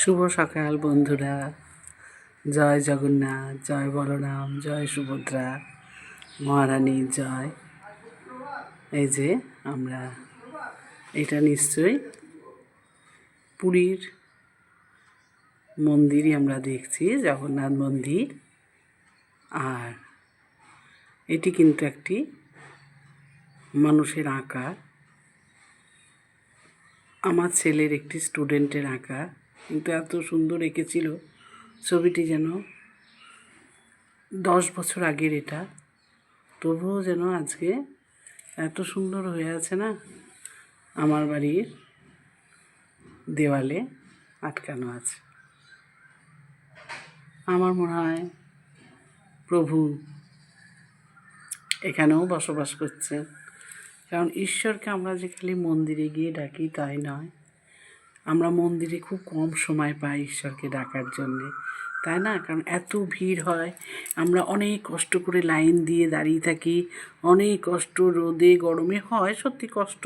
শুভ সকাল বন্ধুরা। জয় জগন্নাথ, জয় বলরাম, জয় সুভদ্রা। মহারানী, জয়। এই যে আমরা এটা নিশ্চয়ই পুরীর মন্দিরই আমরা দেখছি, জগন্নাথ মন্দির। আর এটি কিন্তু একটি মানুষের আঁকা। আমার ছেলের একটি স্টুডেন্টের আঁকা। কিন্তু এত সুন্দর এঁকেছিল ছবিটি যেন দশ বছর আগের এটা। তবুও যেন আজকে এত সুন্দর হয়ে আছে না আমার বাড়ির দেওয়ালে আটকানো আছে। আমার মনে হয় প্রভু এখানেও বসবাস করছেন। কারণ ঈশ্বরকে আমরা যে খালি মন্দিরে গিয়ে ডাকি তাই নয়। আমরা মন্দিরে খুব কম সময় পাই ঈশ্বরকে ডাকার জন্যে, তাই না? কারণ এত ভিড় হয়, আমরা অনেক কষ্ট করে লাইন দিয়ে দাঁড়িয়ে থাকি, অনেক কষ্ট রোদে গরমে হয়, সত্যি কষ্ট।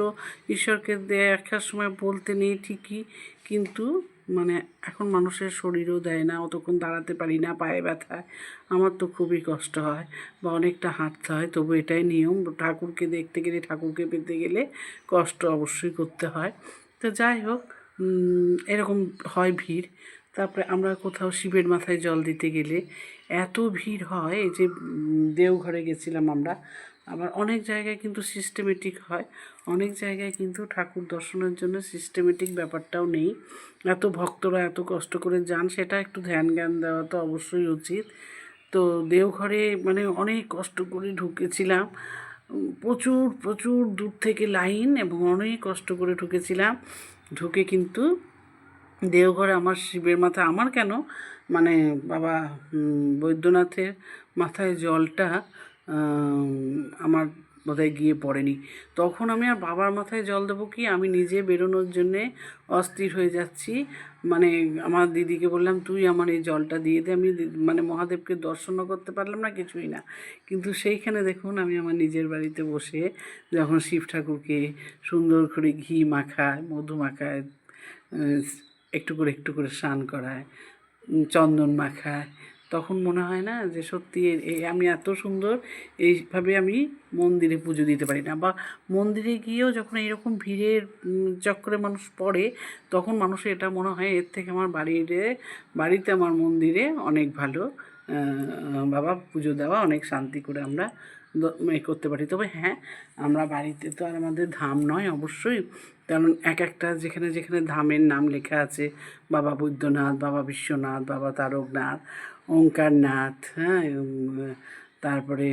ঈশ্বরকে দেখার সময় বলতে নেই ঠিকই, কিন্তু মানে এখন মানুষের শরীরও দেয় না, অতক্ষণ দাঁড়াতে পারি না, পায়ে ব্যথায় আমার তো খুবই কষ্ট হয় বা অনেকটা হাঁটতে হয়, তবু এটাই নিয়ম। ঠাকুরকে দেখতে গেলে, ঠাকুরকে পেতে গেলে কষ্ট অবশ্যই করতে হয়। তো যাই হোক এরকম হয় ভিড়। তারপরে আমরা কোথাও শিবের মাথায় জল দিতে গেলে এত ভিড় হয় এই যে দেওঘরে গেছিলাম আমরা। আবার অনেক জায়গায় কিন্তু সিস্টেমেটিক হয়। অনেক জায়গায় কিন্তু ঠাকুর দর্শনের জন্য সিস্টেমেটিক ব্যাপারটাও নেই। এত ভক্তরা এত কষ্ট করে যান, সেটা একটু ধ্যান জ্ঞান দেওয়া তো অবশ্যই উচিত। তো দেওঘরে মানে অনেক কষ্ট করে ঢুকেছিলাম। প্রচুর প্রচুর দূর থেকে লাইন এবং অনেক কষ্ট করে ঢুকেছিলাম। ঢুকে কিন্তু দেওঘরে আমার শিবের মাথায় আমার কেন? মানে বাবা বৈদ্যনাথের মাথায় জলটা আমার বোধহয় গিয়ে পড়েনি। তখন আমি আর বাবার মাথায় জল দেবো কি? আমি নিজে বেরোনোর জন্যে অস্থির হয়ে যাচ্ছি। মানে আমার দিদিকে বললাম, তুই আমার এই জলটা দিয়ে দে। আমি মানে মহাদেবকে দর্শনও করতে পারলাম না, কিছুই না। কিন্তু সেইখানে দেখুন, আমি আমার নিজের বাড়িতে বসে যখন শিব ঠাকুরকে সুন্দর করে ঘি মাখায়, মধু মাখায় একটু করে একটু করে স্নান করায় চন্দন মাখায় তখন মনে হয় না যে সত্যি এ- এ- আমি এত সুন্দর এইভাবে আমি মন্দিরে পুজো দিতে পারি না। বা মন্দিরে গিয়েও যখন এইরকম ভিড়ের উম, চক্করে মানুষ পড়ে তখন মানুষের এটা মনে হয় এর থেকে আমার বাড়িতে বাড়িতে আমার মন্দিরে অনেক ভালো বাবা পুজো দেওয়া অনেক শান্তি করে আমরা এ করতে পারি। তবে হ্যাঁ আমরা বাড়িতে তো আর আমাদের ধাম নয় অবশ্যই কারণ এক একটা যেখানে যেখানে ধামের নাম লেখা আছে বাবা বৈদ্যনাথ বাবা বিশ্বনাথ বাবা তারকনাথ ওঙ্কারনাথ হ্যাঁ তারপরে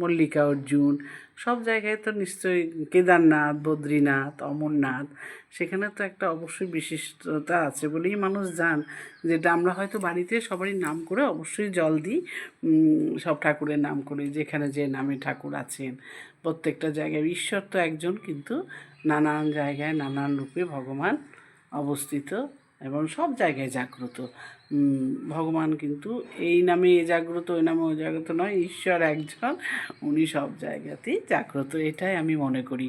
মল্লিকা অর্জুন, সব জায়গায় তো নিশ্চয়ই কেদারনাথ, বদ্রীনাথ, অমরনাথ, সেখানে তো একটা অবশ্যই বিশিষ্টতা আছে বলেই মানুষ যান। যেটা আমরা হয়তো বাড়িতে সবারই নাম করে অবশ্যই জল দিই সব ঠাকুরের নাম করে, যেখানে যে নামে ঠাকুর আছেন। প্রত্যেকটা জায়গায় ঈশ্বর তো একজন, কিন্তু নানান জায়গায় নানান রূপে ভগবান অবস্থিত। এবং সব জায়গায় জাগ্রত। ভগবান কিন্তু এই নামে এ জাগ্রত, ওই নামে ও জাগ্রত নয়, ঈশ্বর একজন, উনি সব জায়গাতেই জাগ্রত, এটাই আমি মনে করি।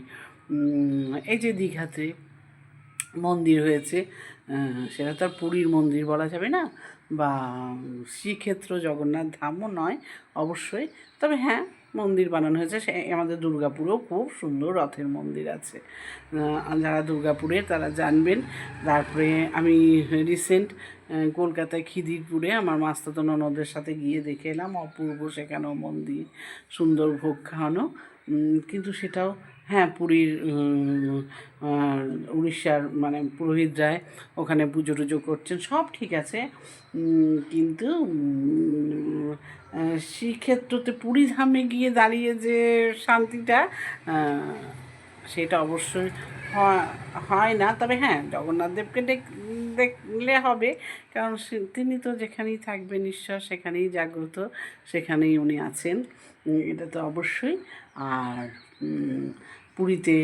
এই যে দীঘাতে মন্দির হয়েছে সেটা তো আর পুরীর মন্দির বলা যাবে না, বা শ্রীক্ষেত্র জগন্নাথ ধামও নয় অবশ্যই, তবে হ্যাঁ মন্দির বানানো হয়েছে। সে আমাদের দুর্গাপুরেও খুব সুন্দর রথের মন্দির আছে। যারা দুর্গাপুরে তারা জানবেন। তারপরে আমি রিসেন্ট কলকাতায় খিদিরপুরে আমার মাস্তাতো ননদের সাথে গিয়ে দেখে এলাম। অপূর্ব সেখানেও মন্দির সুন্দর ভোগ খাওয়ানো। কিন্তু সেটাও হ্যাঁ পুরীর উড়িষ্যার মানে পুরোহিত রায় ওখানে পুজো টুজো করছেন, সব ঠিক আছে। কিন্তু শ্রীক্ষেত্রতে পুরী ধামে গিয়ে দাঁড়িয়ে যে শান্তিটা সেটা অবশ্যই হয়- না। তবে হ্যাঁ জগন্নাথ দেবকে দেখ- দেখলে হবে, কারণ তিনি তো যেখানেই থাকবেন, ঈশ্বর সেখানেই জাগ্রত, সেখানেই উনি আছেন। এটা তো অবশ্যই। আর পুরীতে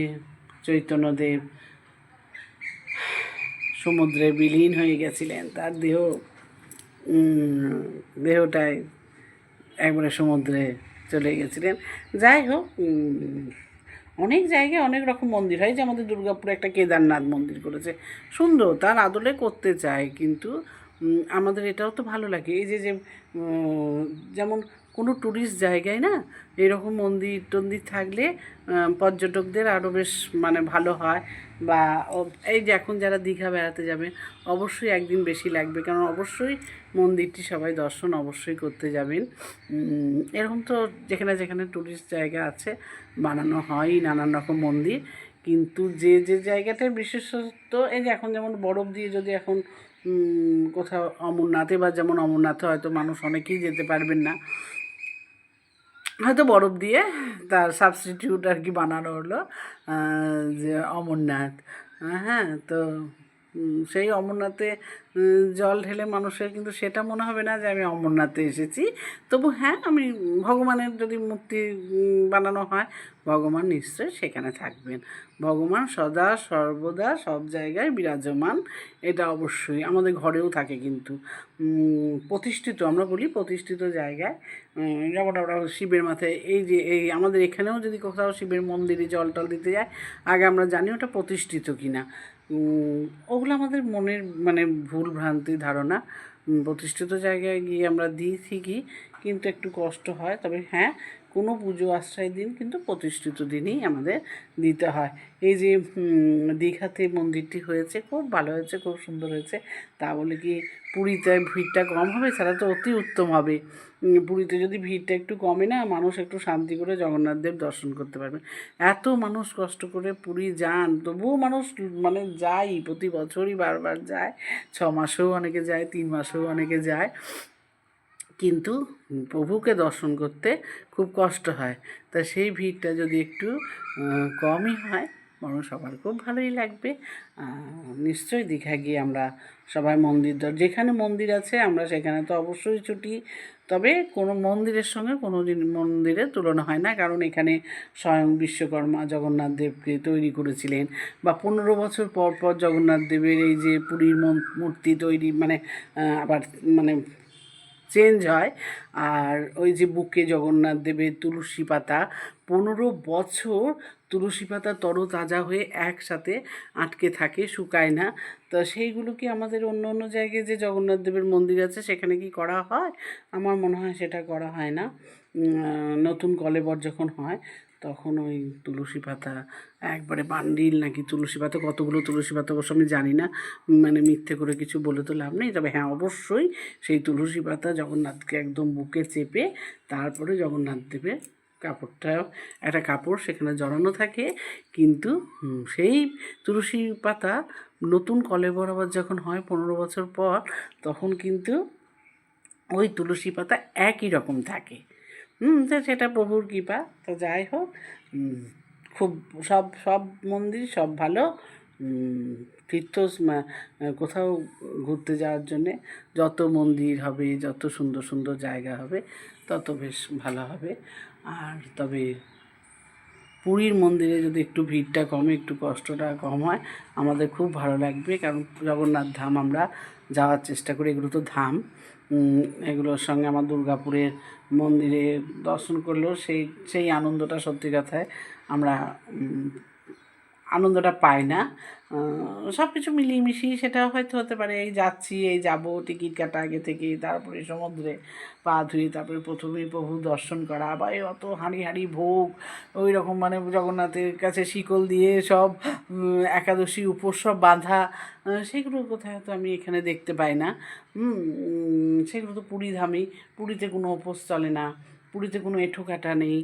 চৈতন্যদেব সমুদ্রে বিলীন হয়ে গেছিলেন। তার দেহ দেহটায় একবারে সমুদ্রে চলে গেছিলেন। যাই হোক অনেক জায়গায় অনেক রকম মন্দির হয়। যে আমাদের দুর্গাপুরে একটা কেদারনাথ মন্দির করেছে। সুন্দর, তার আদলে করতে চায়, কিন্তু আমাদের এটাও তো ভালো লাগে। এই যে যে যেমন কোনো ট্যুরিস্ট জায়গায় না এরকম মন্দির টন্দির থাকলে পর্যটকদের আরও বেশ মানে ভালো হয়। বা এই যে এখন যারা দীঘা বেড়াতে যাবে, অবশ্যই একদিন বেশি লাগবে। কারণ অবশ্যই মন্দিরটি সবাই দর্শন অবশ্যই করতে যাবেন। এরকম তো যেখানে যেখানে ট্যুরিস্ট জায়গা আছে, বানানো হয় নানান রকম মন্দির। কিন্তু যে যে জায়গাটার বিশেষত্ব, এই যে এখন যেমন বরফ দিয়ে যদি এখন কোথাও অমরনাথে বা যেমন অমরনাথে হয়তো মানুষ অনেকেই যেতে পারবেন না। হয়তো বরফ দিয়ে তার সাবস্টিটিউট আর কি বানানো হলো যে অমরনাথ। হ্যাঁ তো সেই অমরনাথে জল ঢেলে মানুষের কিন্তু সেটা মনে হবে না যে আমি অমরনাথে এসেছি। তবু হ্যাঁ আমি ভগবানের যদি মূর্তি বানানো হয়, ভগবান নিশ্চয়ই সেখানে থাকবেন। ভগবান সদা, সর্বদা, সব জায়গায় বিরাজমান, এটা অবশ্যই। আমাদের ঘরেও থাকে কিন্তু। প্রতিষ্ঠিত, আমরা বলি প্রতিষ্ঠিত জায়গায় যেমন আমরা শিবের মাথায় এই যে, এই আমাদের এখানেও যদি কোথাও শিবের মন্দিরে জল টল দিতে যায়, আগে আমরা জানি ওটা প্রতিষ্ঠিত কিনা। ওগুলো আমাদের মনের মানে ভুল ভ্রান্তি ধারণা। প্রতিষ্ঠিত জায়গায় গিয়ে আমরা দিই ঠিকই, কিন্তু একটু কষ্ট হয়। তবে হ্যাঁ কোনো পুজো আশ্রয় দিন কিন্তু প্রতিষ্ঠিত দিনই আমাদের দিতে হয়। এই যে দীঘাতে মন্দিরটি হয়েছে, খুব ভালো হয়েছে, খুব সুন্দর হয়েছে। তা বলে কি পুরীতে ভিড়টা কম হবে? সেটা তো অতি উত্তম হবে। পুরীতে যদি ভিড়টা একটু কমে না, মানুষ একটু শান্তি করে জগন্নাথ দেব দর্শন করতে পারবে। এত মানুষ কষ্ট করে পুরী যান, তবুও মানুষ মানে যায়, প্রতি বছরই বারবার যায়। ছ মাসেও অনেকে যায়, তিন মাসেও অনেকে যায়। কিন্তু প্রভুকে দর্শন করতে খুব কষ্ট হয়। তা সেই ভিড়টা যদি একটু কমই হয় বরং সবার খুব ভালোই লাগবে। নিশ্চয়ই দীঘা গিয়ে আমরা সবাই মন্দির দর, যেখানে মন্দির আছে আমরা সেখানে তো অবশ্যই ছুটি। তবে কোনো মন্দিরের সঙ্গে কোনো মন্দিরের তুলনা হয় না, কারণ এখানে স্বয়ং বিশ্বকর্মা জগন্নাথ দেবকে তৈরি করেছিলেন বা পনেরো বছর পর পর জগন্নাথ দেবের এই যে পুরীর মূর্তি তৈরি মানে আবার মানে চেঞ্জ হয়। আর ওই যে বুকে জগন্নাথ দেবের তুলসী পাতা পনেরো বছর তুলসী পাতা তরতাজা হয়ে একসাথে আটকে থাকে, শুকায় না। তো সেইগুলো কি আমাদের অন্য অন্য জায়গায় যে জগন্নাথ দেবের মন্দির আছে, সেখানে কি করা হয়? আমার মনে হয় সেটা করা হয় না। নতুন কলেবর যখন হয়, তখন ওই তুলসী পাতা, একবারে বান্ডিল নাকি তুলসী পাতা, কতগুলো তুলসী পাতা অবশ্য আমি জানি না। মানে মিথ্যে করে কিছু বলে তো লাভ নেই। তবে হ্যাঁ অবশ্যই সেই তুলসী পাতা জগন্নাথকে একদম বুকে চেপে, তারপরে জগন্নাথ দেবে কাপড়টা, একটা কাপড় সেখানে জড়ানো থাকে। কিন্তু সেই তুলসী পাতা নতুন কলেবর আবার যখন হয় পনেরো বছর পর, তখন কিন্তু ওই তুলসী পাতা একই রকম থাকে। হুম, তো সেটা প্রভুর কৃপা। তো যাই হোক খুব সব সব মন্দির সব ভালো। তীর্থ কোথাও ঘুরতে যাওয়ার জন্যে যত মন্দির হবে, যত সুন্দর সুন্দর জায়গা হবে, তত বেশ ভালো হবে। আর তবে পুরীর মন্দিরে যদি একটু ভিড়টা কমে, একটু কষ্টটা কম হয়, আমাদের খুব ভালো লাগবে। কারণ জগন্নাথ ধাম আমরা যাওয়ার চেষ্টা করি, এগুলো তো ধাম। এগুলোর সঙ্গে আমার দুর্গাপুরের মন্দিরে দর্শন করলেও সেই সেই আনন্দটা সত্যি কথায় আমরা আনন্দটা পাই না। সব কিছু মিলিয়ে মিশিয়ে সেটা হয়তো হতে পারে, এই যাচ্ছি, এই যাব, টিকিট কাটা আগে থেকে তারপরে সমুদ্রে পা ধুয়ে তারপরে প্রথমেই প্রভু দর্শন করা বা এই অত হাঁড়ি হাঁড়ি ভোগ, ওই রকম মানে জগন্নাথের কাছে শিকল দিয়ে সব একাদশী উপোস সব বাঁধা সেগুলো কোথায় তো আমি এখানে দেখতে পাই না। সেগুলো তো পুরী ধামেই পুরীতে কোনো উপোস চলে না। পুরীতে কোনো এঁঠো কাটা নেই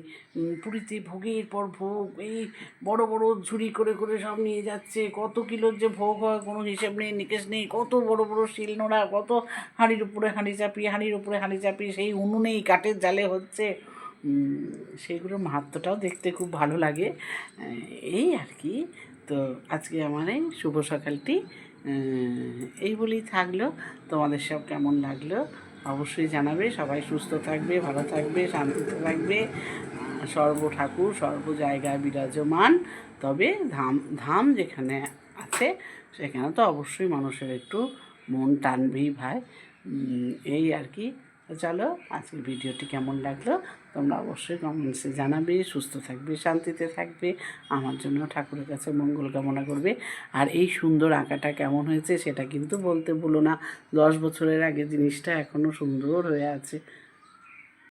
পুরীতে ভোগের পর ভোগ এই বড় বড় ঝুড়ি করে করে সব নিয়ে যাচ্ছে। কত কিলোর যে ভোগ হয় কোনো হিসেব নেই নিকেশ নেই। কত বড় বড় শিলনোড়া কত হাঁড়ির উপরে হাঁড়ি চাপিয়ে হাঁড়ির উপরে হাঁড়ি চাপিয়ে সেই উনুনেই কাঠের জালে হচ্ছে। উম, সেইগুলোর মাহাত্মটাও দেখতে খুব ভালো লাগে। এই আর কি। তো আজকে আমার এই শুভ সকালটি। এই বলেই থাকল। তোমাদের সব কেমন লাগল? অবশ্যই জানাবে। সবাই সুস্থ থাকবে, ভালো থাকবে, শান্তিতে থাকবে। সর্ব ঠাকুর, সর্ব জায়গায় বিরাজমান। তবে ধাম ধাম যেখানে আছে, সেখানে তো অবশ্যই মানুষের একটু মন টানবেই ভাই। এই আর কি। তো চলো, আজকের ভিডিওটি কেমন লাগল তোমরা অবশ্যই কমেন্টসে জানাবে, সুস্থ থাকবে, শান্তিতে থাকবে, আমার জন্য ঠাকুরের কাছে মঙ্গল কামনা করবে। আর এই সুন্দর আঁকাটা কেমন হয়েছে সেটা কিন্তু বলতে ভুলো না, দশ বছরের আগে জিনিসটা এখনও সুন্দর হয়ে আছে।